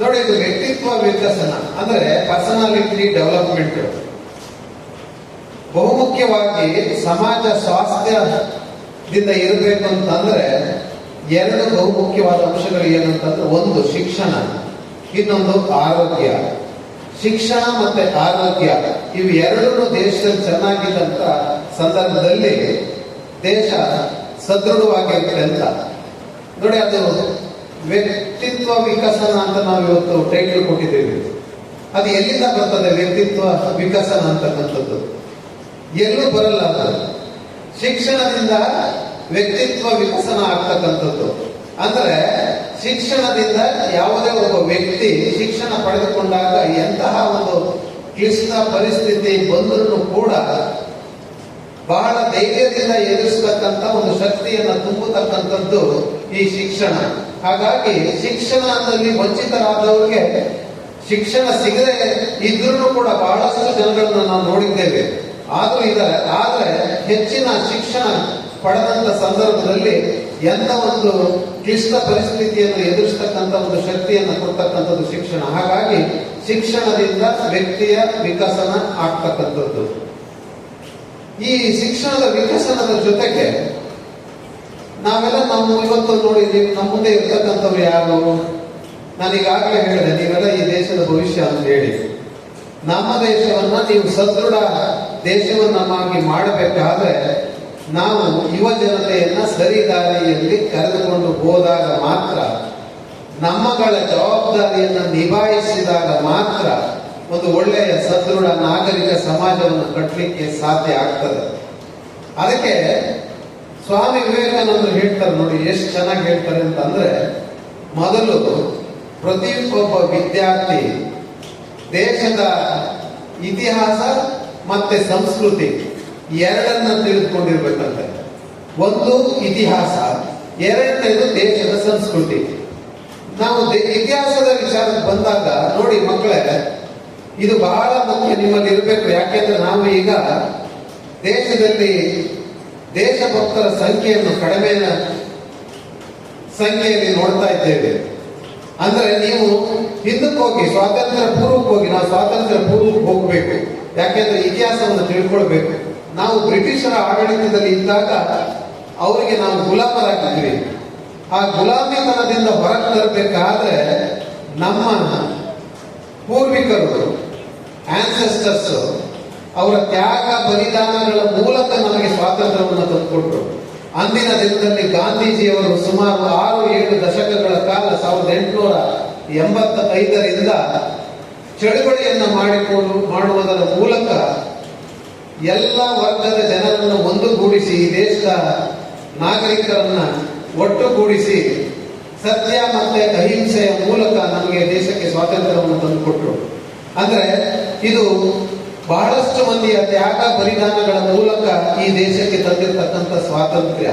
ನೋಡಿ, ಇದು ವ್ಯಕ್ತಿತ್ವ ವಿಕಸನ, ಅಂದರೆ ಪರ್ಸನಾಲಿಟಿ ಡೆವಲಪ್ಮೆಂಟ್. ಬಹುಮುಖ್ಯವಾಗಿ ಸಮಾಜ ಸ್ವಾಸ್ಥ್ಯದಿಂದ ಇರಬೇಕು ಅಂತಂದ್ರೆ ಎರಡು ಬಹುಮುಖ್ಯವಾದ ಅಂಶಗಳು ಏನಂತಂದ್ರೆ ಒಂದು ಶಿಕ್ಷಣ, ಇನ್ನೊಂದು ಆರೋಗ್ಯ. ಶಿಕ್ಷಣ ಮತ್ತೆ ಆರೋಗ್ಯ, ಇವು ಎರಡೂ ದೇಶದಲ್ಲಿ ಚೆನ್ನಾಗಿದ್ದಂತ ಸಂದರ್ಭದಲ್ಲಿ ದೇಶ ಸದೃಢವಾಗಿರುತ್ತೆ ಅಂತ. ನೋಡಿ, ಅದು ವ್ಯಕ್ತಿತ್ವ ವಿಕಸನ ಅಂತ ನಾವು ಇವತ್ತು ಟೈಟಲ್ ಕೊಟ್ಟಿದ್ದೇವೆ. ಅದು ಎಲ್ಲಿಂದ ಬರ್ತದೆ ವ್ಯಕ್ತಿತ್ವ ವಿಕಸನ ಅಂತಕ್ಕಂಥದ್ದು ಎಲ್ಲೂ ಬರಲ್ಲ ಅದು. ಶಿಕ್ಷಣದಿಂದ ವ್ಯಕ್ತಿತ್ವ ವಿಕಸನ ಆಗ್ತಕ್ಕಂಥದ್ದು. ಅಂದ್ರೆ ಶಿಕ್ಷಣದಿಂದ ಯಾವುದೇ ಒಬ್ಬ ವ್ಯಕ್ತಿ ಶಿಕ್ಷಣ ಪಡೆದುಕೊಂಡಾಗ ಎಂತಹ ಒಂದು ಕ್ಲಿಷ್ಟ ಪರಿಸ್ಥಿತಿ ಬಂದರೂ ಕೂಡ ಬಹಳ ಧೈರ್ಯದಿಂದ ಎದುರಿಸತಕ್ಕಂಥ ಒಂದು ಶಕ್ತಿಯನ್ನು ತುಂಬತಕ್ಕಂಥದ್ದು ಈ ಶಿಕ್ಷಣ. ಹಾಗಾಗಿ ಶಿಕ್ಷಣದಲ್ಲಿ ವಂಚಿತರಾದವರಿಗೆ ಶಿಕ್ಷಣ ಸಿಗದೆ ಇದ್ರೂ ಕೂಡ ಬಹಳಷ್ಟು ಜನಗಳನ್ನು ನಾವು ನೋಡಿದ್ದೇವೆ. ಆದರೂ ಇದ್ದಾರೆ ಆದರೆ ಹೆಚ್ಚಿನ ಶಿಕ್ಷಣ ಪಡೆದಂತ ಸಂದರ್ಭದಲ್ಲಿ ಎಂತ ಒಂದು ಕ್ಲಿಷ್ಟ ಪರಿಸ್ಥಿತಿಯನ್ನು ಎದುರಿಸತಕ್ಕಂತ ಒಂದು ಶಕ್ತಿಯನ್ನು ಕೊಡ್ತಕ್ಕಂಥದ್ದು ಶಿಕ್ಷಣ. ಹಾಗಾಗಿ ಶಿಕ್ಷಣದಿಂದ ವ್ಯಕ್ತಿಯ ವಿಕಸನ ಆಗ್ತಕ್ಕಂಥದ್ದು. ಈ ಶಿಕ್ಷಣದ ವಿಕಸನದ ಜೊತೆಗೆ ನಾವೆಲ್ಲ ನಮ್ಮ ಇವತ್ತು ನೋಡಿದ್ದೀವಿ ನಮ್ಮ ಮುಂದೆ ಇರ್ತಕ್ಕಂಥವ್ರು ಯಾರು? ನಾನೀಗಾಗಲೇ ಹೇಳಿದೆ, ನೀವೆಲ್ಲ ಈ ದೇಶದ ಭವಿಷ್ಯ ಅಂತ ಹೇಳಿ. ನಮ್ಮ ದೇಶವನ್ನ ನೀವು ಸದೃಢ ದೇಶವನ್ನಾಗಿ ಮಾಡಬೇಕಾದ್ರೆ ನಾವು ಯುವ ಜನತೆಯನ್ನ ಸರಿ ದಾರಿಯಲ್ಲಿ ಕರೆದುಕೊಂಡು ಹೋದಾಗ ಮಾತ್ರ, ನಮ್ಮಗಳ ಜವಾಬ್ದಾರಿಯನ್ನು ನಿಭಾಯಿಸಿದಾಗ ಮಾತ್ರ ಒಂದು ಒಳ್ಳೆಯ ಸದೃಢ ನಾಗರಿಕ ಸಮಾಜವನ್ನು ಕಟ್ಟಲಿಕ್ಕೆ ಸಾಧ್ಯ ಆಗ್ತದೆ. ಅದಕ್ಕೆ ಸ್ವಾಮಿ ವಿವೇಕಾನಂದರು ಹೇಳ್ತಾರೆ ನೋಡಿ, ಎಷ್ಟು ಚೆನ್ನಾಗಿ ಹೇಳ್ತಾರೆ ಅಂತಂದ್ರೆ, ಮೊದಲು ಪ್ರತಿಯೊಬ್ಬ ವಿದ್ಯಾರ್ಥಿ ದೇಶದ ಇತಿಹಾಸ ಮತ್ತೆ ಸಂಸ್ಕೃತಿ ಎರಡನ್ನ ತಿಳಿದುಕೊಂಡಿರ್ಬೇಕಂತೆ. ಒಂದು ಇತಿಹಾಸ, ಎರಡನೇದು ದೇಶದ ಸಂಸ್ಕೃತಿ. ನಾವು ಇತಿಹಾಸದ ವಿಚಾರಕ್ಕೆ ಬಂದಾಗ, ನೋಡಿ ಮಕ್ಕಳೇ, ಇದು ಬಹಳ ಮುಖ್ಯ ನಿಮ್ಮಲ್ಲಿ ಇರಬೇಕು ಯಾಕೆಂದ್ರೆ ನಾವು ಈಗ ದೇಶದಲ್ಲಿ ದೇಶಭಕ್ತರ ಸಂಖ್ಯೆಯನ್ನು ಕಡಿಮೆ ಸಂಖ್ಯೆಯಲ್ಲಿ ನೋಡ್ತಾ ಇದ್ದೇವೆ. ಅಂದ್ರೆ ನೀವು ಹಿಂದಕ್ಕೆ ಹೋಗಿ, ಸ್ವಾತಂತ್ರ್ಯ ಪೂರ್ವಕ್ಕೆ ಹೋಗಿ, ನಾವು ಸ್ವಾತಂತ್ರ್ಯ ಪೂರ್ವಕ್ಕೆ ಹೋಗ್ಬೇಕು. ಯಾಕೆಂದ್ರೆ ಇತಿಹಾಸವನ್ನು ತಿಳ್ಕೊಳ್ಬೇಕು. ನಾವು ಬ್ರಿಟಿಷರ ಆಡಳಿತದಲ್ಲಿ ಇದ್ದಾಗ ಅವರಿಗೆ ನಾವು ಗುಲಾಮರಾಗಿದ್ವಿ. ಆ ಗುಲಾಮಿತನದಿಂದ ಹೊರಗೆ ತರಬೇಕಾದ್ರೆ ನಮ್ಮ ಪೂರ್ವಿಕರು ಆನ್ಸೆಸ್ಟರ್ಸ್ ಅವರ ತ್ಯಾಗ ಬಲಿದಾನಗಳ ಮೂಲಕ ನಮಗೆ ಸ್ವಾತಂತ್ರ್ಯವನ್ನು ತಂದುಕೊಟ್ರು. ಅಂದಿನ ದಿನದಲ್ಲಿ ಗಾಂಧೀಜಿಯವರು ಸುಮಾರು ಆರು ಏಳು ದಶಕಗಳ ಕಾಲ ಸಾವಿರದ ಎಂಟುನೂರ ಎಂಬತ್ತ ಐದರಿಂದ ಚಳುವಳಿಯನ್ನು ಮಾಡಿಕೊಂಡು, ಮಾಡುವುದರ ಮೂಲಕ ಎಲ್ಲ ವರ್ಗದ ಜನರನ್ನು ಒಂದುಗೂಡಿಸಿ ಈ ದೇಶದ ನಾಗರಿಕರನ್ನ ಒಟ್ಟುಗೂಡಿಸಿ ಸತ್ಯ ಮತ್ತೆ ಅಹಿಂಸೆಯ ಮೂಲಕ ನಮಗೆ ದೇಶಕ್ಕೆ ಸ್ವಾತಂತ್ರ್ಯವನ್ನು ತಂದುಕೊಟ್ರು. ಅಂದರೆ ಇದು ಮಂದಿಯ ತ್ಯಾಗ ಬಲಿದಾನಗಳ ಮೂಲಕ ಈ ದೇಶಕ್ಕೆ ತಂದಿರತಕ್ಕಂಥ ಸ್ವಾತಂತ್ರ್ಯ.